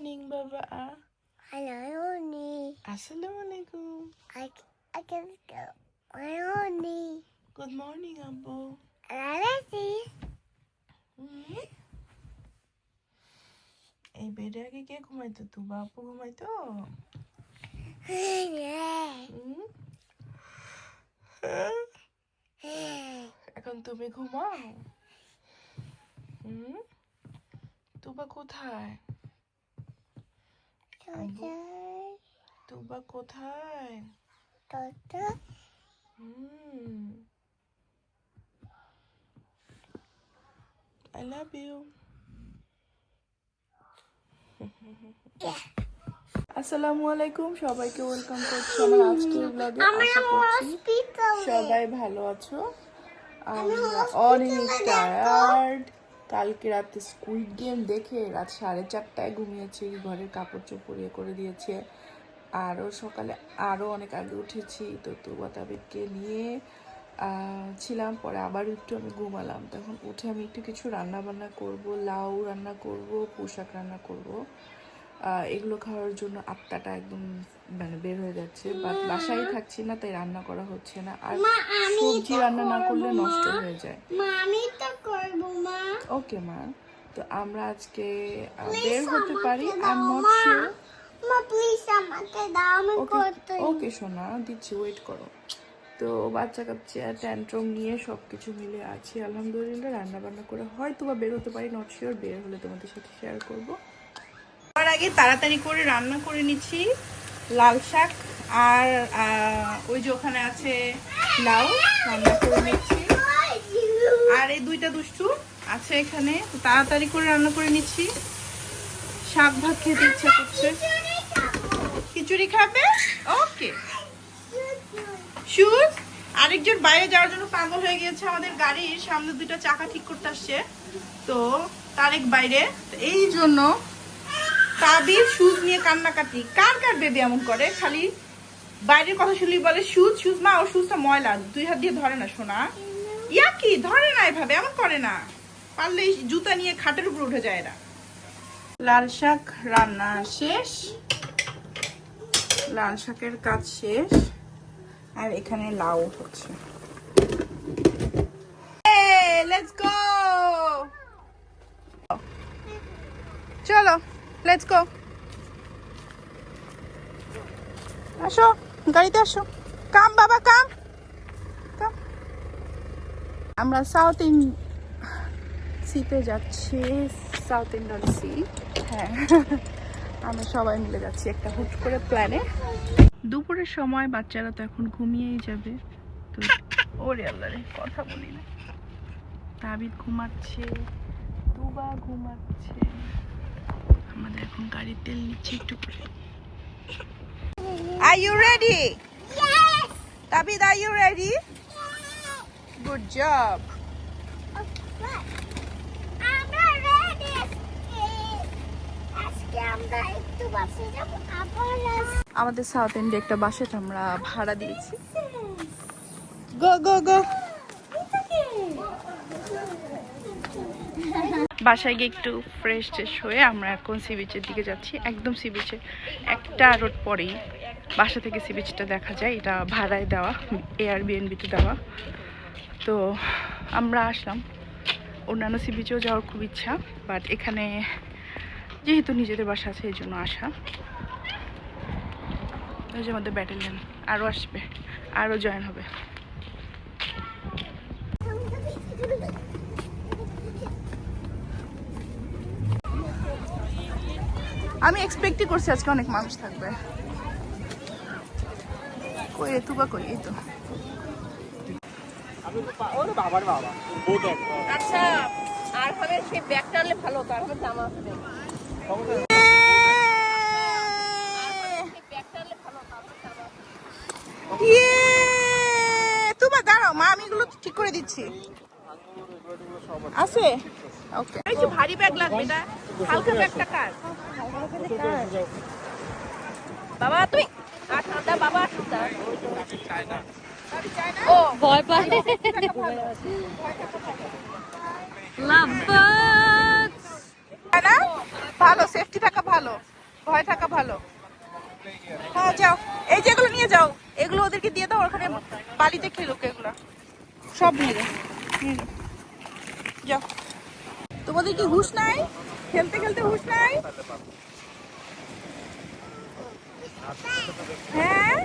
morning, Baba. Hello, honey. Assalamu alaikum. I, I can go. My honey. Good morning, Abu. Already? এই বেডে আগে কে ঘুমাইতো তু বাপু ঘুমাইতো? এখন তুমি ঘুমাও হুম তুবা কোথায়. তুবা কোথায়? হুম। আই লাভ ইউ আসসালামু আলাইকুম সবাইকে ওয়েলকাম করছি আমার আজকের ব্লগে আশা করছি সবাই ভালো আছো। আমরা অনেক টায়ার্ড কালকে রাতে স্কুইড গেম দেখে রাত সাড়ে চারটায় ঘুমিয়েছি, ঘরের কাপড় চোপড় ইয়ে করে দিয়েছে। আরও সকালে আরও অনেক আগে উঠেছি, তো তুবা তাদেরকে নিয়ে ছিলাম, পরে আবার একটু আমি ঘুমালাম। তখন উঠে আমি একটু কিছু রান্না বান্না করব, লাউ রান্না করব, পোশাক রান্না করব। এগুলো খাওয়ার জন্য আত্মাটা একদম মানে বের হয়ে যাচ্ছে বা বাসায় থাকছি না তাই রান্না করা হচ্ছে না আর সবজি রান্না না করলে নষ্ট হয়ে যায়। ওকে মা। তো আমরা আজকে বের হতে পারি ওকে ওকে সোনা দিচ্ছি ওয়েট করো। তো বাচ্চা কাচ্চা ট্যান্ট্রম নিয়ে সব কিছু মিলে আছি আলহামদুলিল্লাহ রান্না বান্না করে হয়তো বা বের হতে পারি নট শিওর বের হলে তোমাদের সাথে শেয়ার করব। আগে তাড়াতাড়ি করে রান্না করে নিচ্ছি লাল শাক আর ওই যে ওখানে আছে লাউ, রান্না করে নিচ্ছি। আর এই দুইটা দুষ্টু আছে এখানে তাড়াতাড়ি করে রান্না করে নিচ্ছি। শাক ভাত খেতে ইচ্ছা করছে। খিচুড়ি খাবে? ওকে। শুজ আরেকজন বাইরে যাওয়ার জন্য পাগল হয়ে গিয়েছে আমাদের গাড়ির সামনে দুটো চাকা ঠিক করতে আসছে। তো তারেক বাইরে এই জন্য তাবির শুজ নিয়ে কান্নাকাটি। কার কার বেবি এমন করে? খালি বাইরের কথা শুনলি বলে শুজ শুজ মা ওর শুজটা ময়লা। দুই হাত দিয়ে ধরে না শোনা ইয়া কি? ধরে না এভাবে, এমন করে না। পারলে জুতা নিয়ে খাটের উপর উঠে যায় এরা। লাল শাক রান্না শেষ। লাল শাকের কাজ শেষ। আর এখানে লাউ হচ্ছে। লেটস গো চলো। লেটস গো আসো, গাড়িতে আসো। কাম বাবা কাম কাম আমরা সাউথ ইন সিতে যাচ্ছি সাউথ ইন্ডিয়ান সি হ্যাঁ। আমরা সবাই মিলে যাচ্ছি একটা হুট করে প্ল্যানে দুপুরের সময় বাচ্চারা তো এখন ঘুমিয়েই যাবে। তো ওরে আল্লাহ রে, কথা বলি না। তাবিদ ঘুমাচ্ছে, দুবা ঘুমাচ্ছে। আমাদের এখন গাড়ির তেল নিচ্ছে একটু করে are you ready Yes! তাবিদ are you ready good job আমরা ready আজকে। আজকে আমরা একটু বাসে যাব আবার আমাদের সাউথ এন্ডে একটা বাসেট আমরা ভাড়া দিয়েছি গো গো গো বাসায় গিয়ে একটু ফ্রেশ ট্রেশ হয়ে আমরা এখন সি বিচের দিকে যাচ্ছি। একদম সি বিচে একটা রোড পরেই বাসা থেকে সি বিচটা দেখা যায়। এটা ভাড়ায় দেওয়া এয়ার বিএনবিতে দেওয়া। তো আমরা আসলাম। অন্যান্য সি বিচেও যাওয়ার খুব ইচ্ছা বাট এখানে যেহেতু নিজেদের বাসা আছে, এই জন্য আসা। ওই যে আমাদের ব্যাটালিয়ন আরও আসবে আরও জয়েন হবে। আমি এক্সপেক্টই করছি আজকে অনেক মানুষ থাকবে। কই রে তুবা কই? এই তো। আচ্ছা আর হবে সে ব্যাগটা আনলে ভালো হতো আর হবে জামা হবে। ইয়ে! তুবা দাঁড়াও মা আমি এগুলো ঠিক করে দিচ্ছি। আছে? ওকে। ভারী ব্যাগ লাগবে এটা হালকা ব্যাগটা কার? বাবা, তুমি ঠান্ডা বাবা ঠান্ডা ও, ভয় না ভালো সেফটি থাকা ভালো, ভয় থাকা ভালো। হ্যাঁ যাও। এই যেগুলো নিয়ে যাও, এগুলো ওদেরকে দিয়ে দাও, ওখানে বালিতে খেলুক এগুলো। সব নিয়ে যাও। নিয়ে যাও যাও। তোমাদের কি হুশ নাই? খেলতে খেলতে হুশ নাই? হ্যাঁ?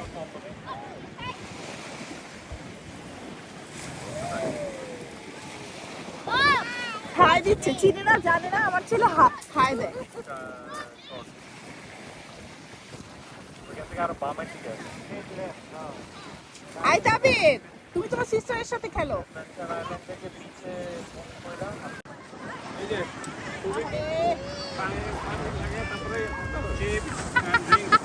হাই দিচ্ছে চিনে না জানে না আমার ছেলে হাই দেয়। আই তাবির তুমি তোমার সিস্টারের সাথে খেলো।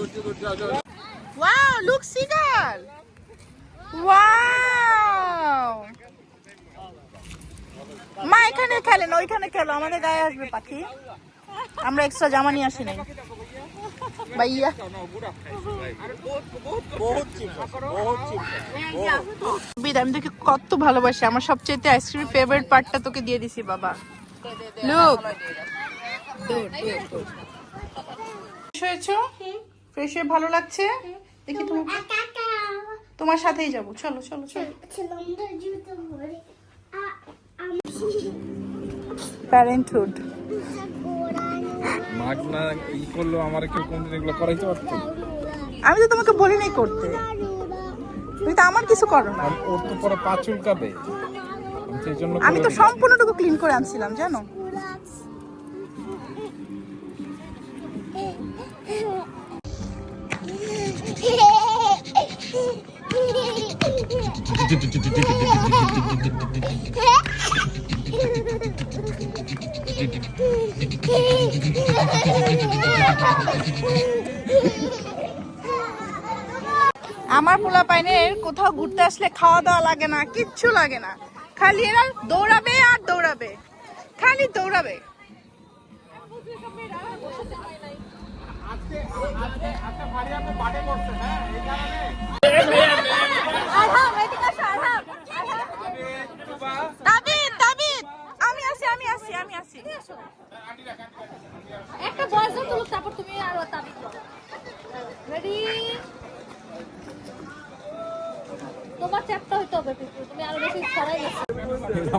Wow, look seagull. Wow. মা এখানে খেলেন ওইখানে খেলো আমাদের গায়ে আসবে পাখি আমরা এক্সট্রা জামা নিয়ে আসি নাই ভাইয়া আমি তোকে কত ভালোবাসি আমার সবচেয়ে আইসক্রিম ফেভারিট পার্টটা তোকে দিয়ে দিছি বাবা লুক হয়েছো ফ্রেশ হয়ে ভালো লাগছে? দেখি তুমি। তোমার সাথেই যাব। চলো চলো চলো। প্যারেন্টহুড মাগ না ই করল আমার কেউ কোনদিন এগুলো করাইতে পারতো? আমি তো তোমাকে বলিনি করতে। তুমি তো আমার কিছু করো না। ওর তো পরে পা চুলকাবে। আমি তো সম্পূর্ণটুকু ক্লিন করে আনছিলাম জানো? আমার পোলা পাইনের কোথাও ঘুরতে আসলে খাওয়া দাওয়া লাগে না কিচ্ছু লাগে না। খালি এরা দৌড়াবে আর দৌড়াবে। খালি দৌড়াবে। তাবিদ তাবিদ আমি আছি আমি আছি আমি আছি একটা বয়স তুলুক তারপর তুমি আরও তাবিজ রেডি তোমার চ্যাপটা হইতে হবে পিকু তুমি আরও বেশি ছড়াই গেছো এরা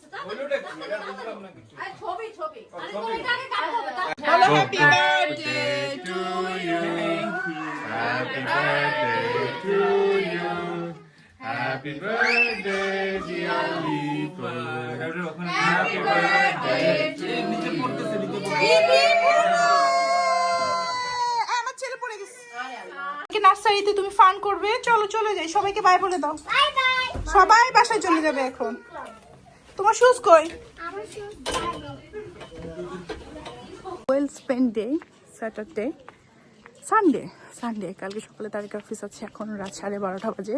হ্যাপি বার্থডে টু ইউ আমার ছেলে পড়ে গেছে নার্সারিতে তুমি ফান করবে। চলো চলে যাই। সবাইকে বাই বলে দাও। বাই বাই সবাই বাসায় চলে যাবে এখন। তোমার শুজ কই? Well spend day Saturday Sunday Sunday কালকে সকালে তারিখ অফিস আছে এখন রাত সাড়ে বারোটা বাজে।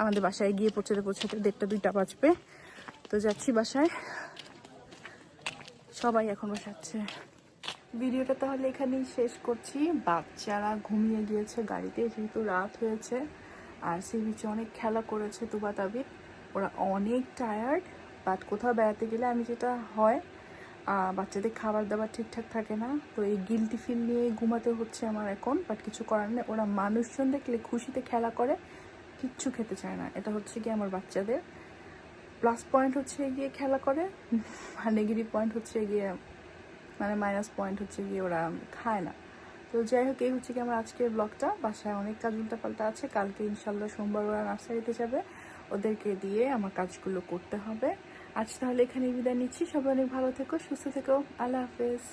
আমাদের বাসায় গিয়ে পৌঁছাতে পৌঁছতে দেড়টা দুইটা বাজবে। তো যাচ্ছি বাসায়। সবাই এখন বসাচ্ছে ভিডিওটা তাহলে এখানেই শেষ করছি। বাচ্চারা ঘুমিয়ে গিয়েছে গাড়িতে যেহেতু রাত হয়েছে আর সে বিচে অনেক খেলা করেছে তুবা তাবিদ ওরা অনেক টায়ার্ড বাট কোথাও বেড়াতে গেলে আমি যেটা হয় বাচ্চাদের খাবার দাবার ঠিকঠাক থাকে না। তো এই গিলটি ফিল নিয়ে ঘুমাতে হচ্ছে আমার এখন বাট কিছু করার নেই। ওরা মানুষজন দেখলে খুশিতে খেলা করে, কিচ্ছু খেতে চায় না। এটা হচ্ছে কি আমার বাচ্চাদের। প্লাস পয়েন্ট হচ্ছে গিয়ে খেলা করে, আর নেগেটিভ পয়েন্ট হচ্ছে গিয়ে মানে মাইনাস পয়েন্ট হচ্ছে গিয়ে ওরা খায় না। তো যাই হোক, এই হচ্ছে কি আমার আজকের ব্লগটা বাসায় অনেক কাজ উল্টাপাল্টা আছে। কালকে ইনশাল্লাহ সোমবার ওরা নার্সারিতে যাবে। ওদেরকে দিয়ে আমার কাজগুলো করতে হবে। আজ তাহলে এখানে বিদায় নিচ্ছি। সবাই অনেক ভালো থেকো সুস্থ থেকো। আল্লাহ হাফেজ।